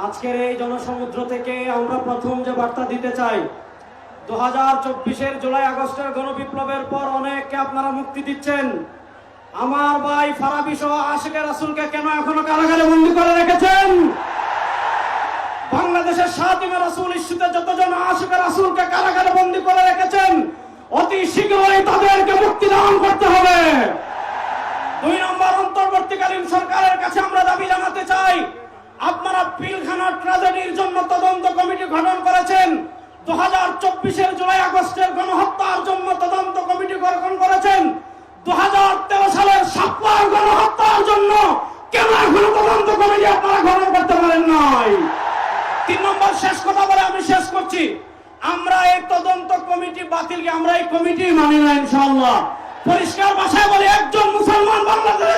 আজকের এই জনসমুদ্র থেকে আমরা প্রথম যে বার্তা দিতে চাই দু হাজার চব্বিশের জুলাই আগস্টের গণবিপ্লবের পর অনেককে আপনারা মুক্তি দিচ্ছেন। আমার ভাই ফারাবি সহ আশিকে রাসুলকে কেন এখনও কারাগারে বন্দি করে রেখেছেন? বাংলাদেশের সাতিমে রাসুল ইস্যুতে যতজন আশিকে রাসুলকে কারাগারে বন্দি করে রেখেছেন, অতি শীঘ্রই তাদেরকে মুক্তি দান করতে হবে। দুই নম্বর অন্তর্বর্তীকালীন সরকারের কাছে আমরা দাবি আপনারা পিলখানা ট্র্যাজেডির জন্য তদন্ত কমিটি গঠন করেছেন। দু হাজার চব্বিশের জুলাই আগস্টের গণহত্যার জন্য তদন্ত কমিটি গঠন করেছেন। দু হাজার তেরো সালের সাপ্তাহ গণহত্যার জন্য কেন এখনও তদন্ত কমিটি আপনারা গঠন করতে পারেন নাই? তিন নম্বর শেষ কথা বলে আমি শেষ করছি। আমরা এই তদন্ত কমিটি বাতিলকে আমরা এই কমিটি মানি না ইনশাআল্লাহ। পরিষ্কার ভাষায় বলি, একজন মুসলমান বাংলাদেশে